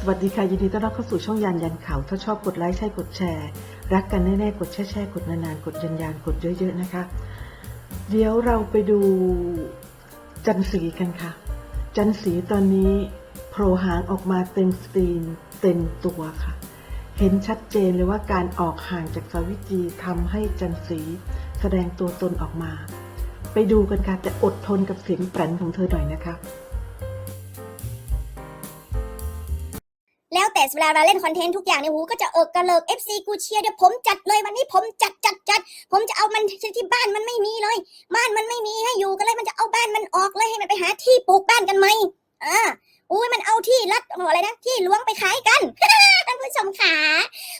สวัสดีค่ะ ยินดีต้อนรับเข้าสู่ช่องยานยันข่าวถ้าชอบกดไลค์ใช่กดแชร์ รักกันแน่ๆ กดแช่แช่ๆกดนานๆ กดยันยันกดเยอะ ๆ นะคะ เดี๋ยวเราไปดูจันสีกันค่ะ จันสีตอนนี้โผล่หางออกมาเต็มสตรีนเต็มตัวค่ะ เห็นชัดเจนเลยว่าการออกห่างจากสาวิตรีทำให้จันสีแสดงตัวตนออกมา ไปดูกันค่ะแต่อดทนกับเสียงแปรนของเธอหน่อยนะคะ วแต่เวลาเราเล่นคอนเทนต์ทุกอย่างเนี่ยหูก็จะเอิกกระเลิก FC กูเชียร์เดี๋ยวผมจัดเลยวันนี้ผมจัดจัดจัดผมจะเอามันที่บ้านมันไม่มีเลย บ้านมันไม่มีให้อยู่กันเลยมันจะเอาบ้านมันออกเลยให้มันไปหาที่ปลูกบ้านกันไหมอ่าอุ้ยมันเอาที่รัดอะไรนะที่ล้วงไปขายกันท่านผู้ชมขา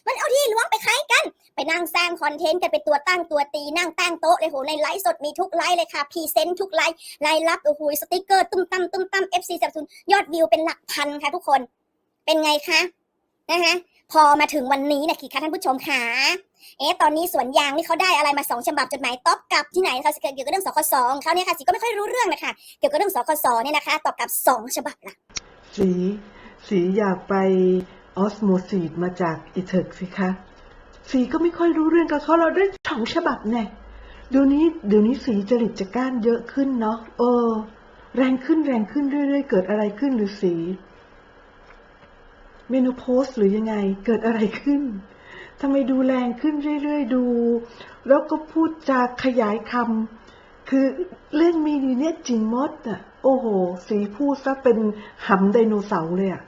มันเอาที่ล้วงไปขายกัน ไปนั่งสร้างคอนเทนต์กันไปตัวตั้งตัวตีนั่งตั้งโต๊ะเลยโหในไลฟ์สดมีทุกไลฟ์เลยค่ะพรีเซนต์ทุกไลฟ์รายรับโอ้โหสติกเกอร์ตุ้มตั้มตุ้มตั้ม FC สับสนยอดวิวเป็นหลักพันค่ะทุกคน เป็นไงคะ นะคะพอมาถึงวันนี้นะคีคะท่านผู้ชมค่ะเอ๊ะตอนนี้สวนยางนี่เขาได้อะไรมาสองฉบับจดหมายตอบกลับที่ไหนคะเกี่ยวกับเรื่องสคสองเขาเนี่ยค่ะสิก็ไม่ค่อยรู้เรื่องนะคะเกี่ยวกับเรื่องสคสเนี่ยนะคะตอบกลับสองฉบับละสีสีอยากไปออสโมซีดมาจากอีเทิร์กสิคะสีก็ไม่ค่อยรู้เรื่องกับเขาเราได้สองฉบับแน่เดี๋ยวนี้เดี๋ยวนี้สีจริตจักร้านเยอะขึ้นเนาะเออแรงขึ้นแรงขึ้นเรื่อยๆเกิดอะไรขึ้นหรือสี เมนูโพสหรือยังไงเกิดอะไรขึ้นทำไมดูแรงขึ้นเรื่อยๆดู แล้วก็พูดจาขยายคำคือเล่นมีดีเนี่ยจริงมดอะโอ้โห สีพูดซะเป็นหำไดโนเสาร์เลยอะ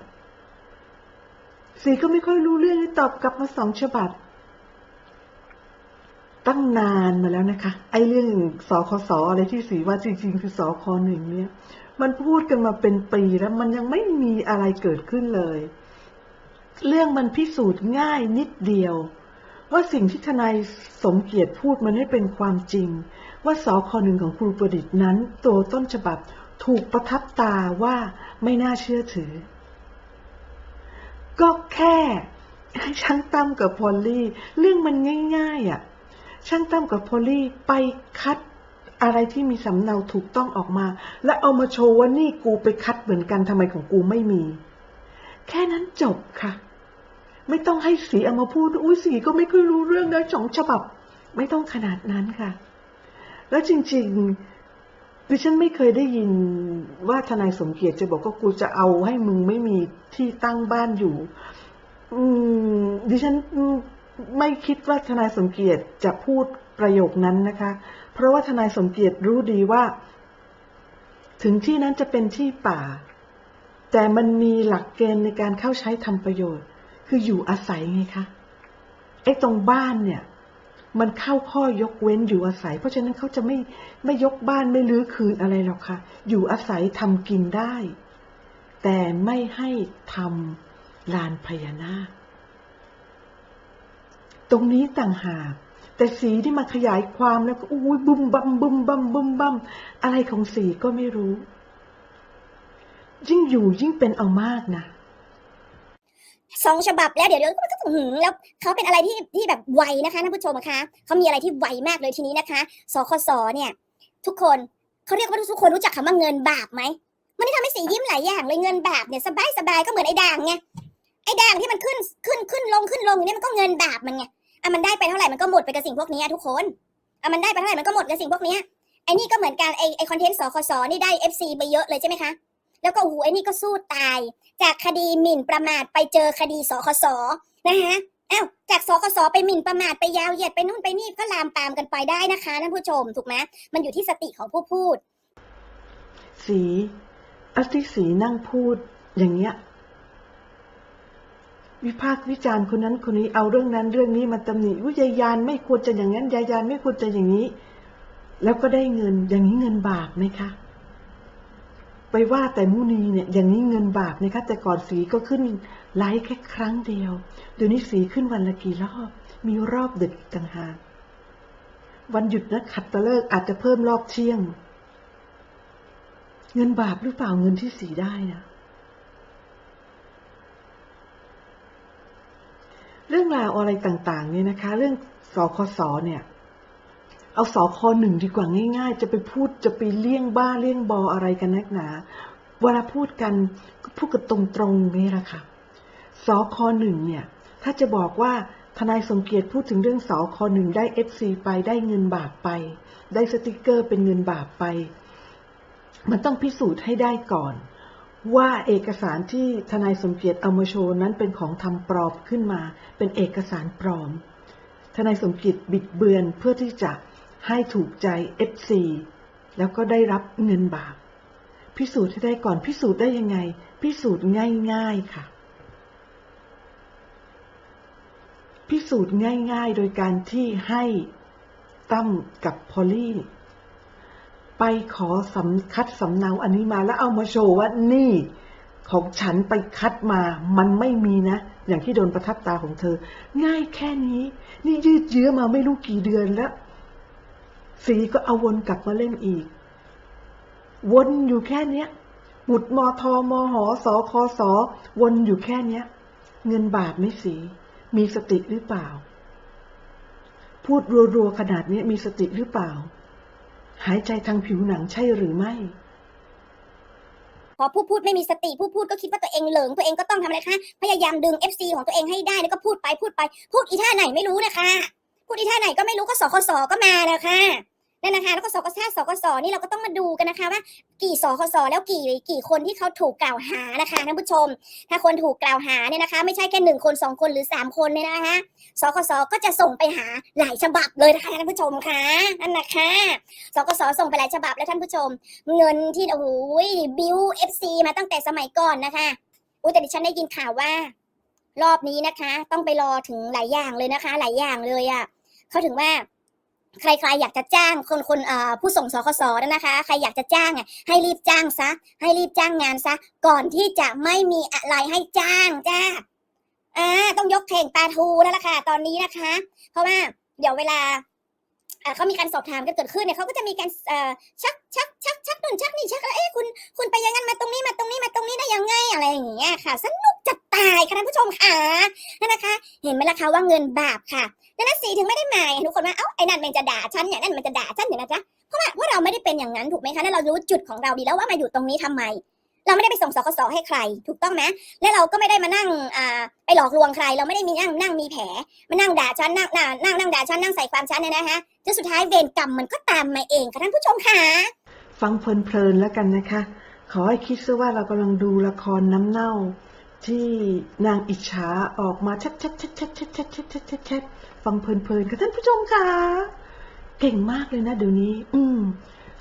สีก็ไม่ค่อยรู้เรื่องเลยตอบกลับมาสองฉบับ ตั้งนานมาแล้วนะคะ ไอ้เรื่องสคสอะไรที่สีว่าจริง ๆ คือสคหนึ่งเนี่ย มันพูดกันมาเป็นปีแล้วมันยังไม่มีอะไรเกิดขึ้นเลย เรื่องมันพิสูจน์ง่ายนิดเดียว ว่าสิ่งที่ทนายสมเกียรติพูดมันให้เป็นความจริง ว่าสคหนึ่งของครูประดิษฐ์นั้น ตัวต้นฉบับถูกประทับตาว่าไม่น่าเชื่อถือ ก็แค่ช่างตั้มกับพอลลี่ เรื่องมันง่าย ๆอะช่างตั้มกับพอลลี่ไปคัดอะไรที่มีสำเนาถูกต้องออกมา และเอามาโชว์ว่านี่กูไปคัดเหมือนกันทำไมของกูไม่มี แค่นั้นจบค่ะ ไม่ต้องให้สีเอามาพูดอุ้ยสีก็ไม่เคยรู้เรื่องนะสองฉบับ ไม่ต้องขนาดนั้นค่ะ แล้วจริงๆดิฉันไม่เคยได้ยินว่าทนายสมเกียรติจะบอกว่ากูจะเอาให้มึงไม่มีที่ตั้งบ้านอยู่ อืม ดิฉันไม่คิดว่าทนายสมเกียรติจะพูดประโยคนั้นนะคะ เพราะว่าทนายสมเกียรติรู้ดีว่า ถึงที่นั้นจะเป็นที่ป่า แต่มันมีหลักเกณฑ์ในการเข้าใช้ทำประโยชน์ คืออยู่อาศัยไงคะไอ้ตรงบ้านเนี่ย มันเข้าข้อยกเว้นอยู่อาศัย เพราะฉะนั้นเขาจะไม่ไม่ยกบ้านไม่ลื้อคืนอะไรหรอกค่ะ อยู่อาศัยทำกินได้ แต่ไม่ให้ทำลานพญานาคตรงนี้ต่างหาก แต่สีที่มาขยายความแล้วก็อุ้ยบุมบัมบุมบัมบุมบัมอะไรของสีก็ไม่รู้ ยิ่งอยู่ยิ่งเป็นเอามากนะ สองฉบับแล้วเดี๋ยวเดี๋ยวก็หืมแล้วเขาเป็นอะไรที่ที่แบบไวนะคะท่านผู้ชมคะเขามีอะไรที่ไวมากเลยทีนี้นะคะสคสเนี่ยทุกคนเขาเรียกว่าทุกคนรู้จักคำว่าเงินบาปไหมมันได้ทำให้สียิ้มหลายอย่างเลยเงินบาปเนี่ยสบายสบายก็เหมือนไอ้ด่างไงไอ้ด่างที่มันขึ้นขึ้นขึ้นลงขึ้นลงอย่างนี้มันก็เงินบาปมันไงอะมันได้ไปเท่าไหร่มันก็หมดไปกับสิ่งพวกนี้ทุกคนอะมันได้ไปเท่าไหร่มันก็หมดกับสิ่งพวกนี้ไอ้นี่ก็เหมือนกันไอ้ไอ้คอนเทนต์สคสนี่ได้ FC ไปเยอะเลยใช่ไหมคะ แล้วก็โอ้โหไอ้นี่ก็สู้ตาย จากคดีหมิ่นประมาทไปเจอคดีสคสนะคะอ้าวจากสคสไปหมิ่นประมาทไปยาวเหยียดไปนู่นไปนี่ก็ลามปามกันไปได้นะคะท่านผู้ชมถูกไหมมันอยู่ที่สติของผู้พูด สีอัที่สีนั่งพูดอย่างเงี้ย วิพากษ์วิจารณ์คนนั้นคนนี้เอาเรื่องนั้นเรื่องนี้มาตำหนิวิยายานไม่ควรจะอย่างนั้นยายานไม่ควรจะอย่างนี้ แล้วก็ได้เงินอย่างนี้เงินบาปไหมคะ ไปว่าแต่มุนีเนี่ยอย่างนี้เงินบาปนะคะแต่ก่อนสีก็ขึ้นไลฟ์แค่ครั้งเดียวเดี๋ยวนี้สีขึ้นวันละกี่รอบ มีรอบดึกอีกต่างหากวันหยุดนะขัดตะเลิกอาจจะเพิ่มรอบเที่ยง เงินบาปหรือเปล่าเงินที่สีได้นะเรื่องราวอะไรต่าง ๆ เนี่ยนะคะ เรื่องสคสเนี่ย เอาสคหนึ่งดีกว่าง่าย ๆ จะไปพูดจะไปเลี่ยงบ้าเลี่ยงบออะไรกันนักหนา เวลาพูดกันก็พูดกันตรงๆนี่แหละค่ะสคหนึ่งเนี่ย ถ้าจะบอกว่าทนายสมเกียรติพูดถึงเรื่องสคหนึ่งได้ FC ไปได้เงินบาปไป ได้สติกเกอร์เป็นเงินบาปไป มันต้องพิสูจน์ให้ได้ก่อน ว่าเอกสารที่ทนายสมเกียรติเอามาโชว์นั้นเป็นของทำปลอมขึ้นมา เป็นเอกสารปลอม ทนายสมเกียรติบิดเบือนเพื่อที่จะ ให้ถูกใจ FC แล้วก็ได้รับเงินบาป พิสูจน์ให้ได้ก่อนพิสูจน์ได้ยังไง พิสูจน์ง่ายๆค่ะ พิสูจน์ง่าย ๆ โดยการที่ให้ตั้มกับพอลลี่ไปขอสำคัดสำเนาอันนี้มาแล้วเอามาโชว์ว่านี่ของฉันไปคัดมา มันไม่มีนะ อย่างที่โดนประทับตาของเธอ ง่ายแค่นี้ นี่ยืดเยื้อมาไม่รู้กี่เดือนแล้ว สีก็เอาวนกลับมาเล่นอีก วนอยู่แค่เนี้ยบุตรมอทอมอหอสอคอสอวนอยู่แค่เนี้ย เงินบาทไม่สี มีสติหรือเปล่า พูดรัวๆขนาดนี้มีสติหรือเปล่า หายใจทางผิวหนังใช่หรือไม่พอผู้พูดไม่มีสติผู้พูดก็คิดว่าตัวเองเหลิงตัวเองก็ต้องทำอะไรคะ พยายามดึง FC ของตัวเองให้ได้แล้วก็พูดไปพูดไป พูดอีท่าไหนไม่รู้นะคะ พูดอีท่าไหนก็ไม่รู้ก็สคสก็มาแล้วค่ะนั่นนะคะแล้วก็สกสสกสนี่เราก็ต้องมาดูกันนะคะว่า กี่สคสแล้วกี่กี่คนที่เขาถูกกล่าวหานะคะท่านผู้ชม ถ้าคนถูกกล่าวหาเนี่ยนะคะ ไม่ใช่แค่หนึ่งคนสองคนหรือสามคนเนี่ยนะคะสคสก็จะส่งไปหาหลายฉบับเลยนะคะท่านผู้ชมค่ะนั่นนะคะสกสส่งไปหลายฉบับแล้วท่านผู้ชม เงินที่โอ้โหบิวเอฟซีมาตั้งแต่สมัยก่อนนะคะอุ้ยแต่ดิฉันได้ยินข่าวว่า รอบนี้นะคะ ต้องไปรอถึงหลายอย่างเลยนะคะ หลายอย่างเลยอะ่ะ เขาถึงว่าใครๆอยากจะจ้างคนคนผู้ส่งสคสนะคะ ใครอยากจะจ้างอะให้รีบจ้างซะ ให้รีบจ้างงานซะ ก่อนที่จะไม่มีอะไรให้จ้างจ้าอ่าต้องยกเข่งปลาทูแล้วล่ะค่ะ ตอนนี้นะคะ เพราะว่าเดี๋ยวเวลาเขามีการสอบถามกันเกิดขึ้นเนี่ยเขาก็จะมีการชักชักชักชักนู่นชักนี่ชักแล้วเอ๊ะคุณคุณไปยังงั้นมาตรงนี้มาตรงนี้มาตรงนี้ได้ยังไงอะไรอย่างเงี้ยค่ะ สนุกจะตายค่ะท่านผู้ชมค่ะนั่นนะคะ เห็นไหมล่ะคะว่าเงินบาปค่ะ ดังนั้นสีถึงไม่ได้หมายทุกคนว่าเอ้าไอ้นั่นมันจะด่าฉันเนี่ยนั่นมันจะด่าฉันเนี่ยนะจ๊ะเพราะว่าเพราเราไม่ได้เป็นอย่างนั้นถูกไหมคะแล้วเรารู้จุดของเราดีแล้วว่ามาอยู่ตรงนี้ทำไม เราไม่ได้ไปส่งสคสให้ใคร ถูกต้องไหมและเราก็ไม่ได้มานั่งอ่าไปหลอกลวงใคร เราไม่ได้มีนั่งนั่งมีแผลมานั่งด่าฉันนั่งนั่งนั่งนั่งด่าฉันนั่งใส่ความฉันเนี่ยนะคะจนสุดท้ายเวรกรรมมันก็ตามมาเองค่ะท่านผู้ชมค่ะฟังเพลินๆแล้วกันนะคะ ขอให้คิดซะว่าเรากำลังดูละครน้ำเน่า ที่นางอิจฉาออกมาชัดชัดชัดชัดชัดชัดชัดชัดชัดชัด ฟังเพลินๆค่ะท่านผู้ชมค่ะ เก่งมากเลยนะเดี๋ยวนี้ อืม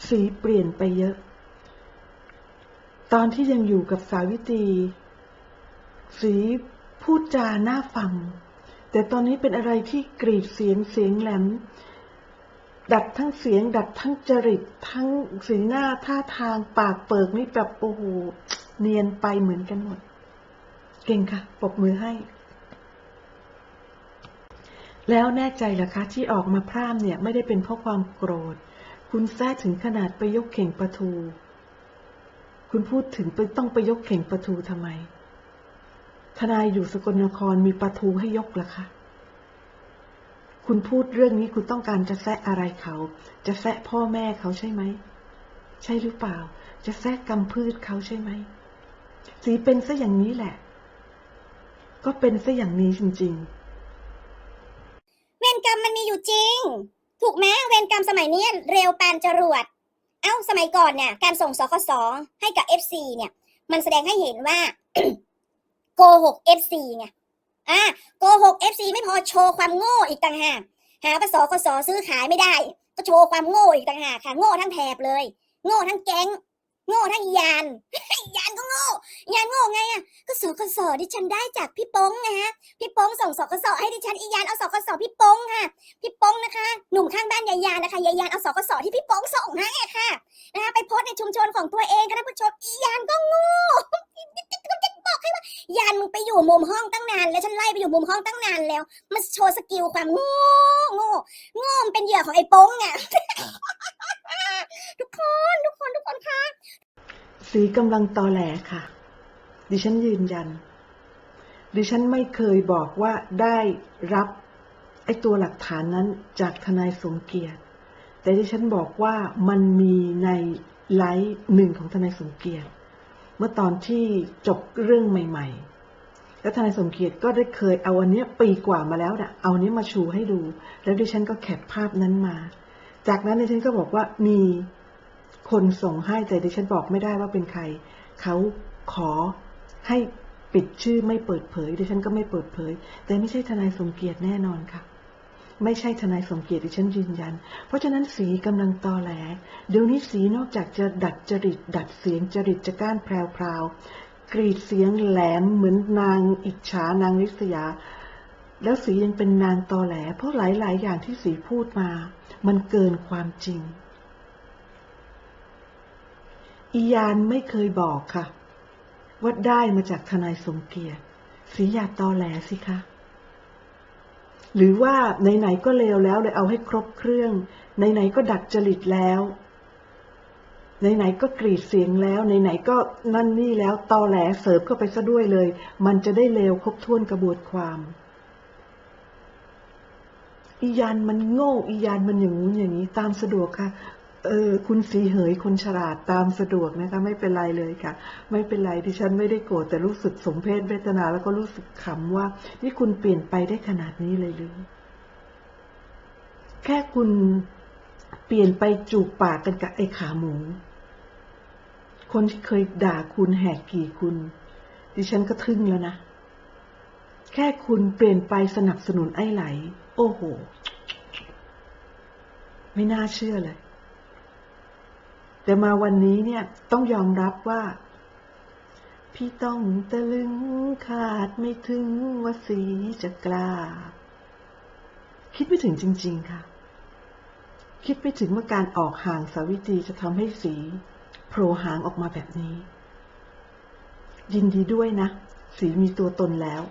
สีเปลี่ยนไปเยอะ ตอนที่ยังอยู่กับสาวิตรีสีพูดจาน่าฟัง แต่ตอนนี้เป็นอะไรที่กรีดเสียงเสียงแหลม ดัดทั้งเสียง ดัดทั้งจริต ทั้งสีหน้าท่าทางปากเปิกนี่แบบโอ้โหเนียนไปเหมือนกันหมด เก่งค่ะปรบมือให้ แล้วแน่ใจหรอคะที่ออกมาพร่ำเนี่ยไม่ได้เป็นเพราะความโกรธ คุณแท้ถึงขนาดไปยกเข่งประทู คุณพูดถึงไปต้องไปยกเข่งประทูทำไม ทนายอยู่สกลนครมีประทูให้ยกหรอคะ คุณพูดเรื่องนี้คุณต้องการจะแซะอะไรเขา จะแซะพ่อแม่เขาใช่ไหม ใช่หรือเปล่า จะแซะกำพืชเขาใช่ไหม สีเป็นซะอย่างนี้แหละ ก็เป็นซะอย่างนี้จริง ๆ รกรรมมันมีอยู่จริง ถูกไหมเวรกรรมสมัยนี้เร็วปานจรวด เอ้าสมัยก่อนเนี่ยการส่งสคสให้กับ FC เนี่ย มันแสดงให้เห็นว่าโกหก FC ไงอะโกหก FC ไม่พอโชว์ความโง่อีกต่างหากหาว่าสคสซื้อขายไม่ได้ ก็โชว์ความโง่อีกต่างหากค่ะโง่ทั้งแถบเลย โง่ทั้งแก๊ง โง่ทั้งยานยานก ง่ยานโง่ไงอะก็สคสที่ฉันได้จากพี่โป้งไงฮะพี่โป้งส่งสกสให้ดิฉันอียานเอาสกสพี่โป้งค่ะ พี่โป้งนะคะ หนุ่มข้างบ้านยายานนะคะยายานเอาสกสที่พี่โป้งส่งให้ค่ะนะคะไปโพสในชุมชนของตัวเองค่ะท่านผู้ชมอียานก็โง่จะบอกให้ว่ายานมึงไปอยู่มุมห้องตั้งนาน แล้วฉันไล่ไปอยู่มุมห้องตั้งนานแล้วมาโชว์สกิลความโง่โง่โง่เป็นเหยื่อของไอ้โป้งอะทุกคนทุกคนทุกคนค่ะสีกำลังตอแหลค่ะ ดิฉันยืนยัน ดิฉันไม่เคยบอกว่าได้รับไอ้ตัวหลักฐานนั้นจากทนายสมเกียรติ แต่ดิฉันบอกว่ามันมีในไลฟ์หนึ่งของทนายสมเกียรติ เมื่อตอนที่จบเรื่องใหม่ ๆ แล้วทนายสมเกียรติก็ได้เคยเอาอันนี้ปีกว่ามาแล้วนะ่ะเอาอันนี้มาชูให้ดู แล้วดิฉันก็แคปภาพนั้นมา จากนั้นดิฉันก็บอกว่ามีคนส่งให้แต่ดิฉันบอกไม่ได้ว่าเป็นใคร เขาขอ ให้ปิดชื่อไม่เปิดเผยดิฉันก็ไม่เปิดเผย แต่ไม่ใช่ทนายสมเกียรติแน่นอนค่ะ ไม่ใช่ทนายสมเกียรติดิฉันยืนยัน เพราะฉะนั้นสีกำลังตอแหล เดี๋ยวนี้สีนอกจากจะดัดจริตดัดเสียงจริตจะก้านแพรวๆกรีดเสียงแหลมเหมือนนางอิจฉานางริษยา แล้วสียังเป็นนางตอแหล เพราะหลาย ๆ อย่างที่สีพูดมา มันเกินความจริงอียานไม่เคยบอกค่ะ ว่าได้มาจากทนายสมเกียรติสีอยาตอแหลสิคะ หรือว่าไหนๆก็เลวแล้วเลยเอาให้ครบเครื่องไหนๆก็ดัดจริตแล้วไหนๆก็กรีดเสียงแล้วไหนๆก็นั่นนี่แล้วตอแหลเสริมเข้าไปซะด้วยเลย มันจะได้เลวครบถ้วนกระบวนความ อียานมันโง่อียานมันอย่างงู้นอย่างนี้ตามสะดวกค่ะ เออคุณสีเหยคนฉลาดตามสะดวกนะคะ ไม่เป็นไรเลยค่ะ ไม่เป็นไรดิฉันไม่ได้โกรธแต่รู้สึกสมเพศเวทนาแล้วก็รู้สึกขำว่า นี่คุณเปลี่ยนไปได้ขนาดนี้เลยหรือแค่คุณเปลี่ยนไปจูบปากกันกับไอ้ขาหมู คนที่เคยด่าคุณแหกกี่คุณ ดิฉันก็ทึ่งแล้วนะ แค่คุณเปลี่ยนไปสนับสนุนไอ้ไหล โอ้โห ไม่น่าเชื่อเลย แต่มาวันนี้เนี่ยต้องยอมรับว่า พี่ต้องตะลึงขาดไม่ถึงว่าสีจะกล้าคิดไม่ถึงจริง ๆ ค่ะ คิดไม่ถึงว่าการออกห่างสาวิตรีจะทำให้สีโผล่หางออกมาแบบนี้ ยินดีด้วยนะ สีมีตัวตนแล้ว